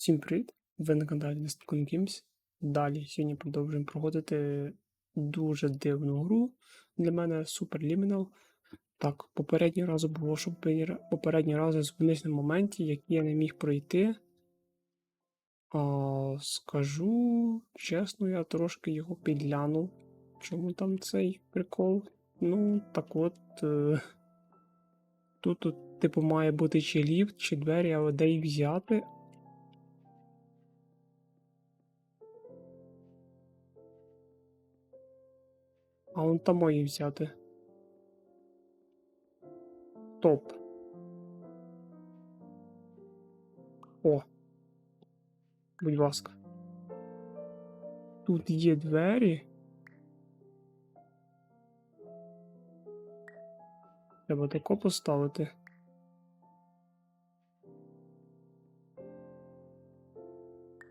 Всім привіт! Ви на каналі Destination Games. Далі сьогодні продовжуємо проходити дуже дивну гру. Для мене Super Liminal. Так, попереднього разу було, що попередні- попередні рази зупинився на моменті, який я не міг пройти. А, скажу чесно, я трошки його підглянув. Чому там цей прикол? Ну, так от. Е... Тут, тут, типу, має бути чи ліфт, чи двері, але де їх взяти, А он там мої взяти. Топ. О. Будь ласка. Тут є двері. Треба тако поставити.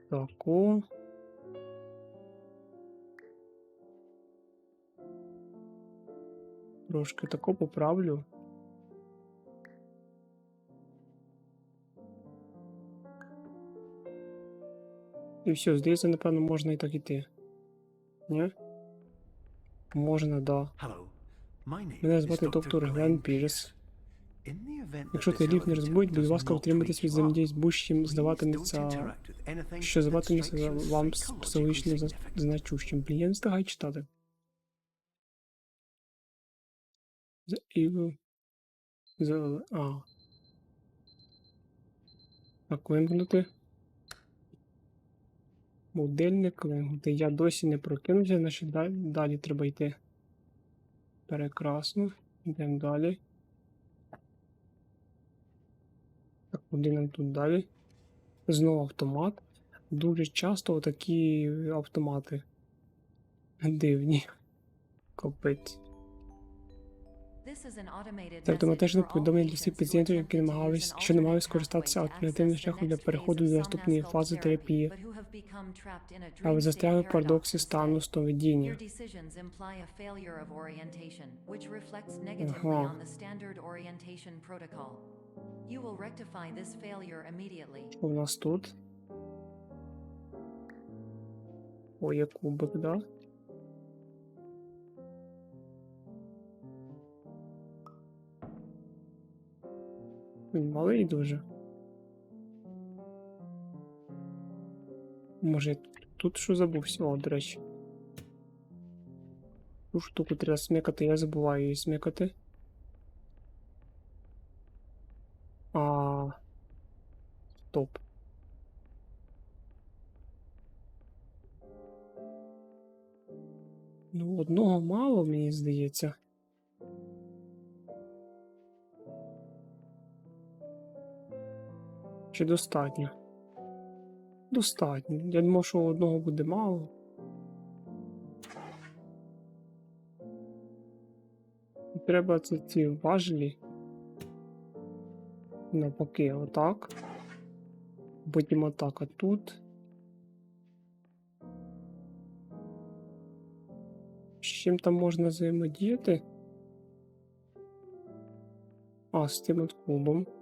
Тако. Трошки тако поправлю. І все, здається, напевно, можна і так іти. Ні? Можна, да. Мене звати доктор Глен Пірс. Якщо ти ліфт не розбудь, будь ласка, утримайтесь від взаємодії з будь-чим, здаватиметься, що здаватиметься вам психологічно значущим. Блін, я не встигаю читати. The evil. The... А. Так, вимкнути. Будильник вимкнути. Я досі не прокинувся, значить далі, далі треба йти. Прекрасно. Йдемо далі. Так, куди нам тут далі? Знову автомат. Дуже часто такі автомати. Дивні. Капець. Це автоматичне повідомлення для всіх пацієнтів, які намагались, що намагались скористатися альтернативним шляхом для переходу до наступної фази терапії, Але застрягли в парадоксі стану сновидіння. Ага. Що в нас тут? О, є кубик, да? Він малий дуже. Може, тут що забувся? О, до речі. Ту штуку треба смикати, я забуваю її смикати. А. Стоп. Ну, одного мало, мені здається. Чи достатньо? Достатньо. Я думав, що одного буде мало. Треба це ці важелі. Навпаки, отак. Потім отак, а тут. З чим там можна взаємодіяти? А, з тим от кубом.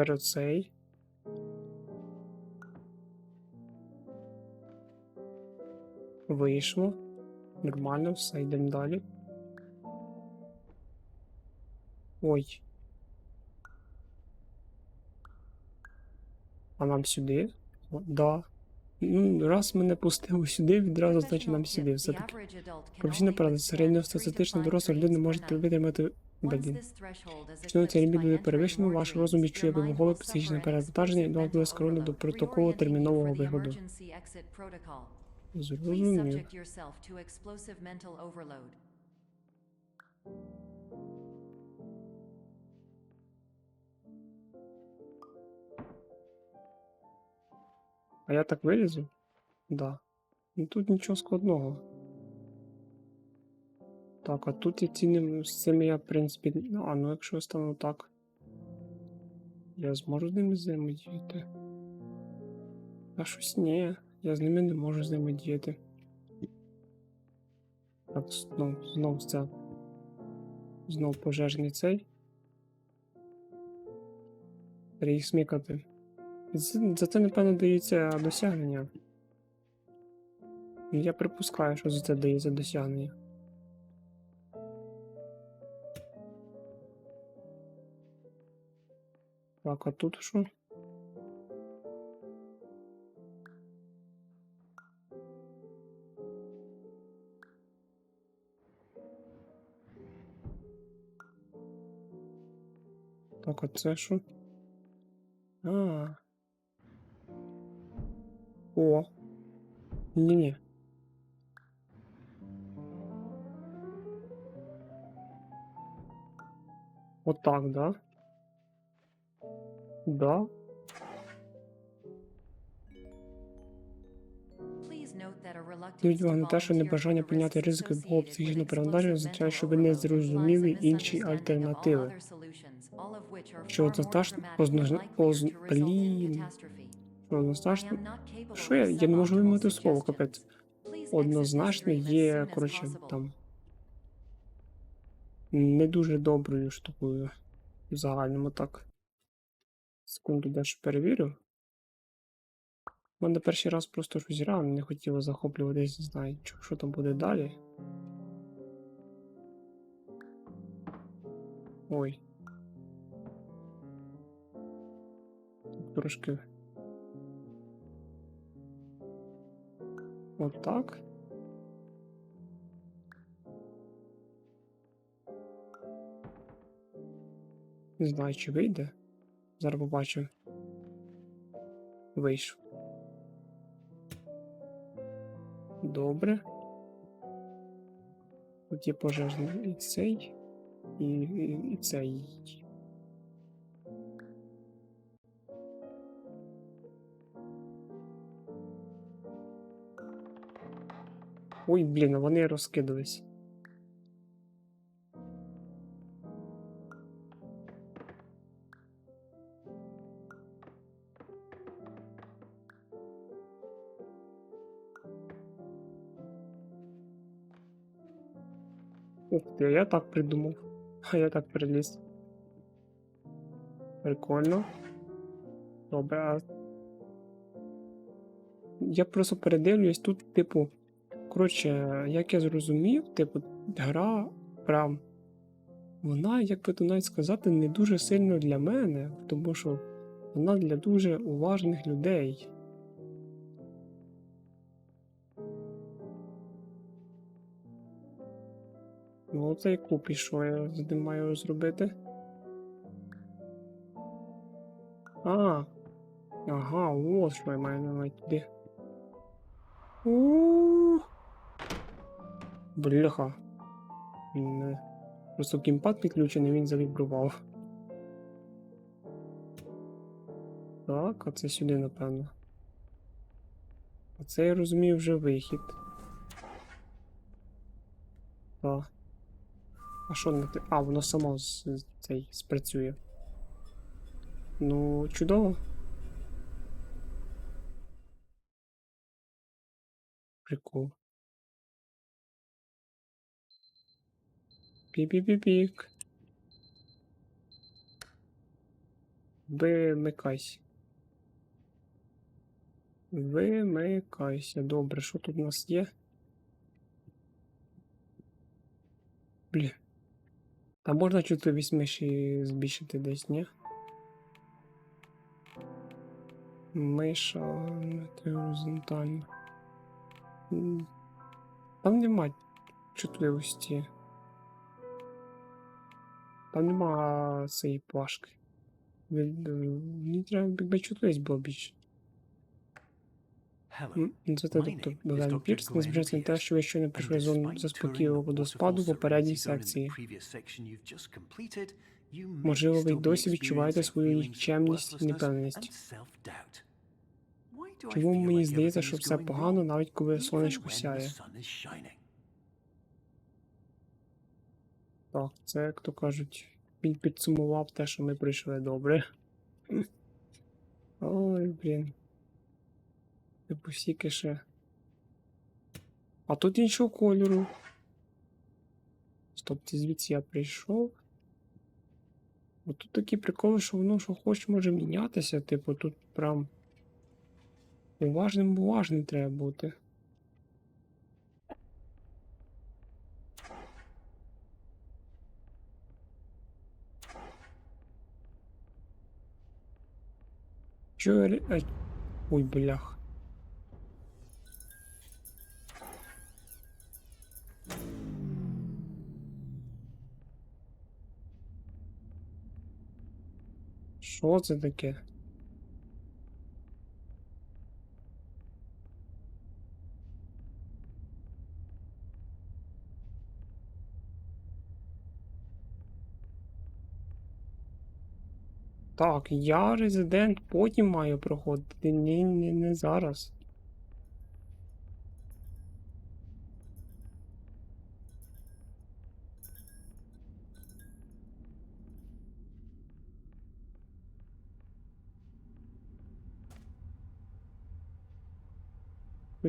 Тепер оцей. Вийшло. Нормально, все, йдемо далі. Ой. А нам сюди? О, да. Ну, раз мене пустили сюди, відразу значить нам сюди все-таки. Професійна порада. Середньостатистична доросла людина може витримати Блін. Якщо цей ліміт буде перевищено, ваш розум відчує вимогове психічне перевантаження і до вас буде скеровано до протоколу термінового виходу. Зрозумів. А я так вилізу? Да. Ну тут нічого складного. Так, а тут я цінним з цим я, в принципі. Ну, а ну якщо я стану так. Я зможу з ними взаємодіяти. А щось ні, я з ними не можу взаємодіяти. Так, знов, знов це. Знов пожежний цей. Треба їх смікати. За, за це, напевно, дається досягнення. Я припускаю, що за це дається досягнення. Так, а тут що? Так, а? А. О. Ні-ні. Вот так, да? Да. Увагу на те, що небажання прийняти ризики або психічне перевантаження означає, що ви не зрозуміли інші альтернативи. Що однозначно озна... Що однозначно... Що я? Я не можу вимовити слово, капець. Однозначно є, коротше, там. Не дуже доброю штукою. В загальному так. Секунду дещо перевірю. У мене перший раз просто щось грав, не хотіло захоплюватись, не знаю, що, там буде далі. Ой. Трошки. От так. Не знаю, чи вийде. Зараз побачимо. Вийшов. Добре. Тут є пожежний і цей, і, і, і цей. Ой, блін, вони розкидались. а я так придумав. А я так переліз. Прикольно. Добре, а. Я просто передивлюсь тут, типу. Коротше, як я зрозумів, типу, гра прям. Вона, як би то навіть сказати, не дуже сильно для мене, тому що вона для дуже уважних людей. Ну, оцей купі, що я з ним маю зробити? А. Ага, ось що я маю навіть. Бляха. Не. Просто кімпад підключений, він завібрував. Так, а це сюди, напевно. А це я розумію вже вихід. Так. А що на те? А, воно само з, цей спрацює. Ну, чудово. Прикол. Пі-пі-пі-пік. Вимикайся. Вимикайся. Добре, що тут у нас є? Блін. Та можна чутливість миші збільшити десь, ні? Миша горизонтально. Там нема чутливості. Там нема цієї плашки. Мені треба чутливість було більше. Це те, доктор Богдан Пірс, незважаючи на те, що ви щойно прийшли з зону заспокійливого водоспаду в попередній секції. Можливо, ви й досі відчуваєте свою нікчемність і непевненість. Чому мені здається, що все погано, навіть коли сонечко сяє? Так, це, як то кажуть, він підсумував те, що ми пройшли добре. Ой, блін. Типу стільки ще. А тут іншого кольору. Стоп, це звідси я прийшов. От тут такі приколи, що воно що хоч може мінятися, типу, тут прям. Уважним уважним треба бути. Я... Ой, блях. Що це таке? Так, я резидент потім маю проходити, ні, ні, не зараз.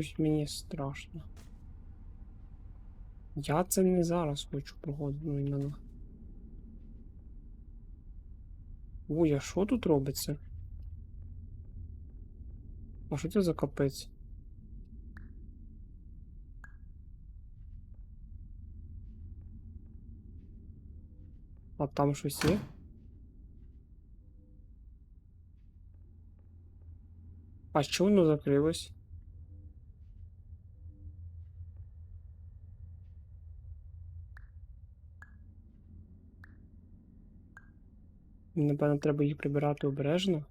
Щось мені страшно. Я це не зараз хочу проходити, ну. Ой, а що тут робиться? А що це за капець? А там щось є? А що воно закрилось? Напевно, треба їх прибирати обережно.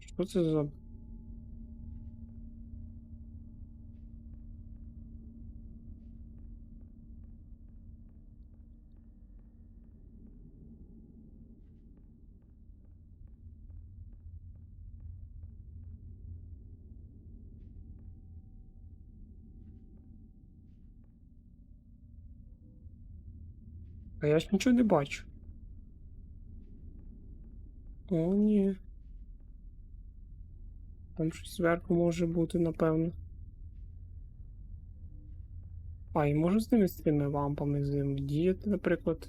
Що це за. А я ж нічого не бачу. О, ні. Там щось зверху може бути, напевно. А, і можу з ними з цими лампами взаємодіяти, наприклад.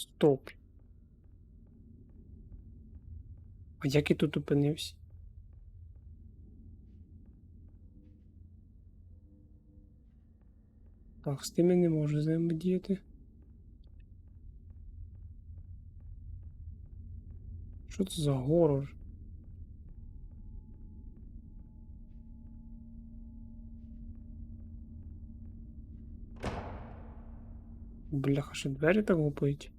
Стоп. А як я тут опинився? Так, з тими не можу взаємодіяти. Що це за горор? Бляха, ще двері так гупають.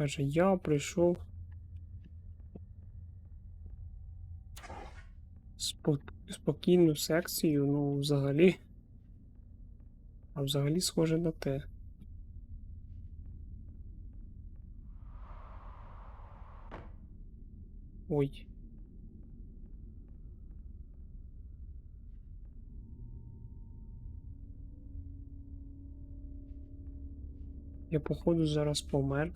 Каже, я прийшов. Спок... Спокійну секцію, ну, взагалі. А взагалі схоже на те. Ой. Я походу зараз помер.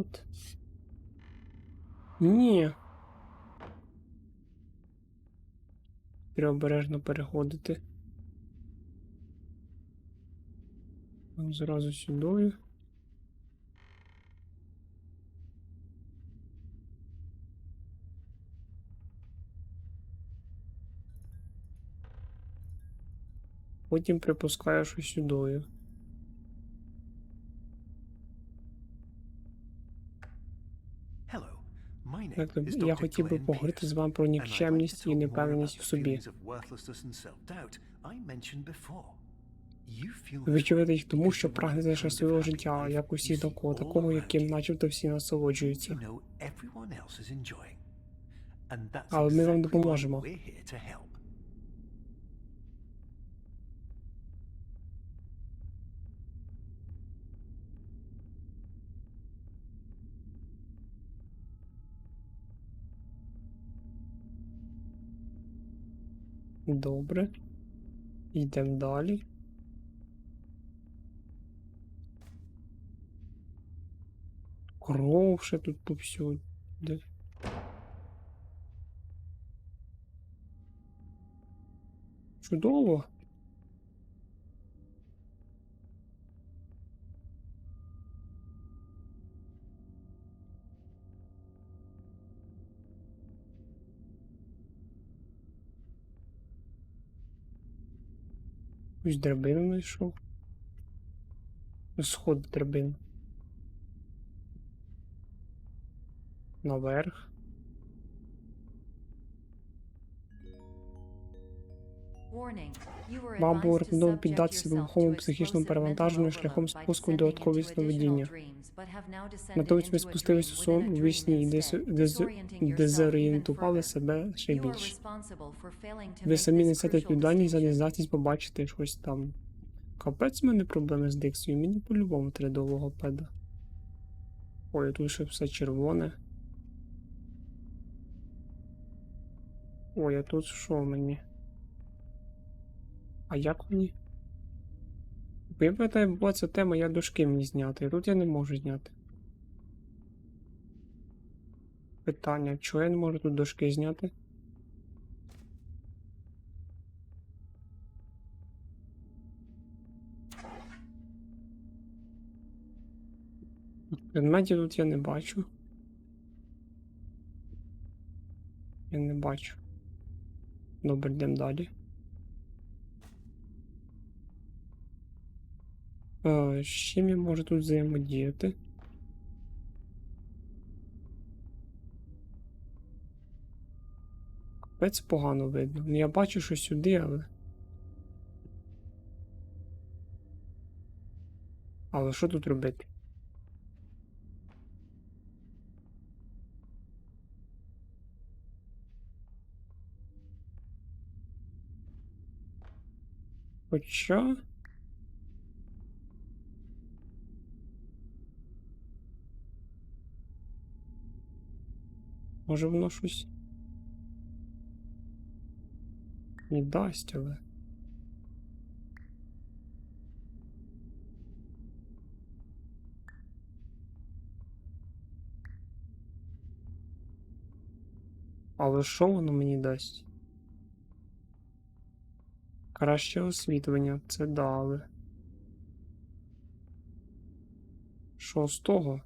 От. Ні. Треба обережно переходити. Там зразу сюди. Потім припускаю, що сюди. То, я хотів би поговорити з вами про нікчемність і непевненість в собі. Ви відчуваєте їх тому, що прагнете щасливого життя, як усіх навколо, такого, яким начебто всі насолоджуються. Але ми вам допоможемо. Добре. Йдемо далі. Кров ще тут повсюди. Чудово. Ось драбину знайшов. Сход драбин. Наверх. Вам було рекомендовано піддатися вибуховому психічному перевантаженню шляхом спуску додаткові сновидіння. Натомість ми спустились у сон у вісні і дез... дез... дезорієнтували себе ще більше. Ви самі несете відповідальність за нездатність побачити щось там. Капець в мене проблеми з дикцією, мені по-любому треба до логопеда. Ой, тут ще все червоне. Ой, а тут що мені? А як мені? Я була ця тема, як дошки мені зняти, тут я не можу зняти. Питання, чого я не можу тут дошки зняти? Предметів тут я не бачу. Я не бачу. Добре, йдемо далі. З чим я можу тут взаємодіяти? Капець погано видно. Ну я бачу, що сюди, але. Але що тут робити? Хоча. Може воно щось. Не дасть, але. Але що воно мені дасть? Краще освітлення, це дали. Що з того?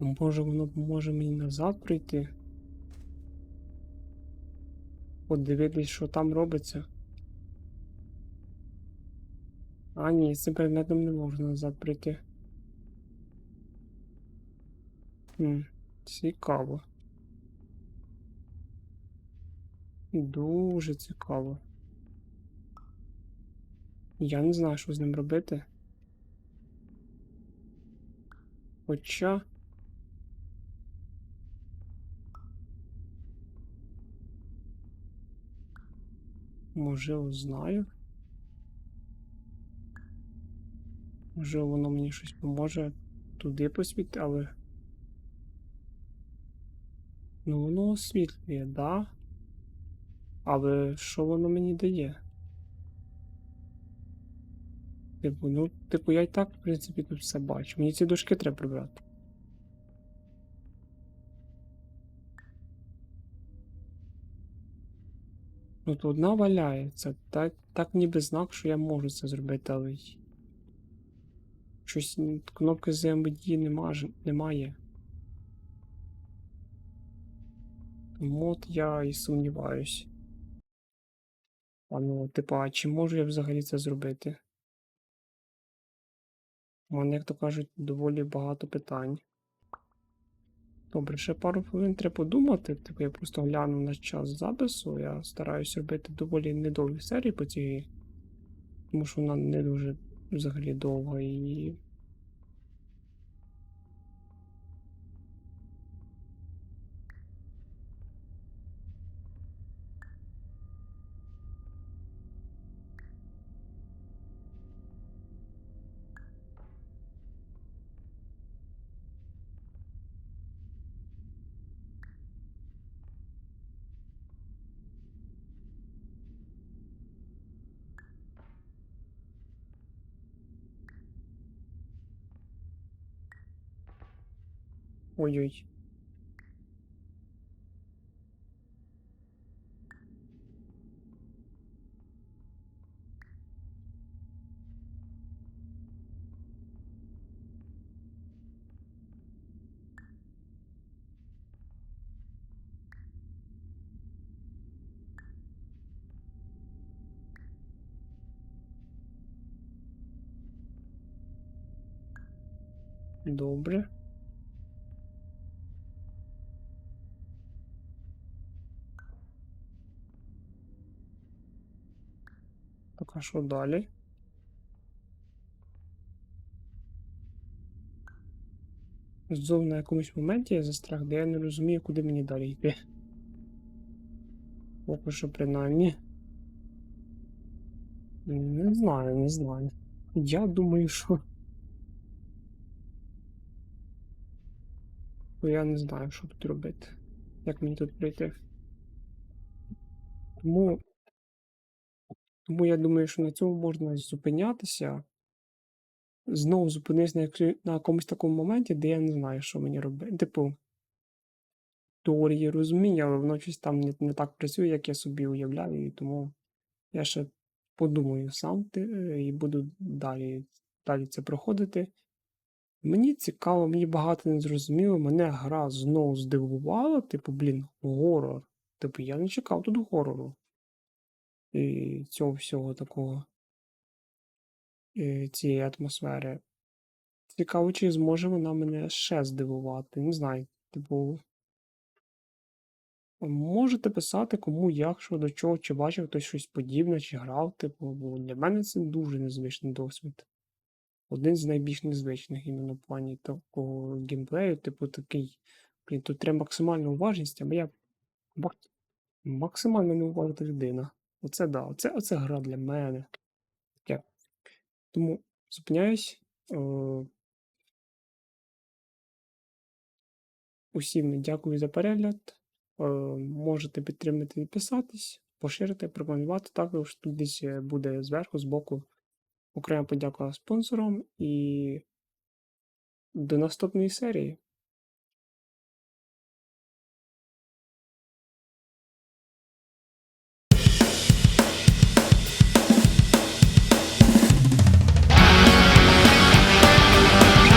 Може воно поможе мені назад прийти? Подивитись, що там робиться. А, ні, з цим предметом не можна назад прийти. Хм, цікаво. Дуже цікаво. Я не знаю, що з ним робити. Хоча. Можливо, знаю. Можливо, воно мені щось поможе туди посвіти, але. Ну, воно освітлює, да? Але що воно мені дає? Типу, ну, типу, я і так, в принципі, тут все бачу. Мені ці дошки треба прибрати. Ну, тут одна валяється. Так, так ніби знак, що я можу це зробити, але. Щось кнопки взаємодії нема, немає. От я і сумніваюсь. А ну, типу, а чи можу я взагалі це зробити? У мене, як то кажуть, доволі багато питань. Добре, ще пару хвилин треба подумати. Типу, я просто гляну на час запису. Я стараюся робити доволі недовгі серії по цій. Тому що вона не дуже взагалі довга і. Ой-ой. Добре. Так, а що далі? Знов на якомусь моменті я застряг, де я не розумію, куди мені далі йти. Поки що принаймні. Не знаю, не знаю. Я думаю, що. Бо я не знаю, що тут робити. Як мені тут прийти. Тому. Тому я думаю, що на цьому можна зупинятися. Знову зупинись на, на якомусь такому моменті, де я не знаю, що мені робити. Типу, теорії розуміння, але воно щось там не, не так працює, як я собі уявляю, і тому я ще подумаю сам е, і буду далі, далі це проходити. Мені цікаво, мені багато не зрозуміло, мене гра знову здивувала, типу, блін, горор. Типу, я не чекав тут горору. І цього всього такого. І цієї атмосфери. Цікаво, чи зможе вона мене ще здивувати. Не знаю. Типу. Можете писати, кому як, що до чого, чи бачив хтось щось подібне, чи грав, типу, бо для мене це дуже незвичний досвід. Один з найбільш незвичних іменно в плані такого геймплею, типу такий. Блін, тут треба максимальна уважність, або я мак- максимально неуважна людина. Оце да, оце, оце гра для мене. Таке. Тому зупиняюсь. Е, Усім дякую за перегляд. Е, Можете підтримати, і підписатись, поширити, прокоментувати. Також тут десь е, буде зверху, збоку окрема подяка спонсорам і до наступної серії.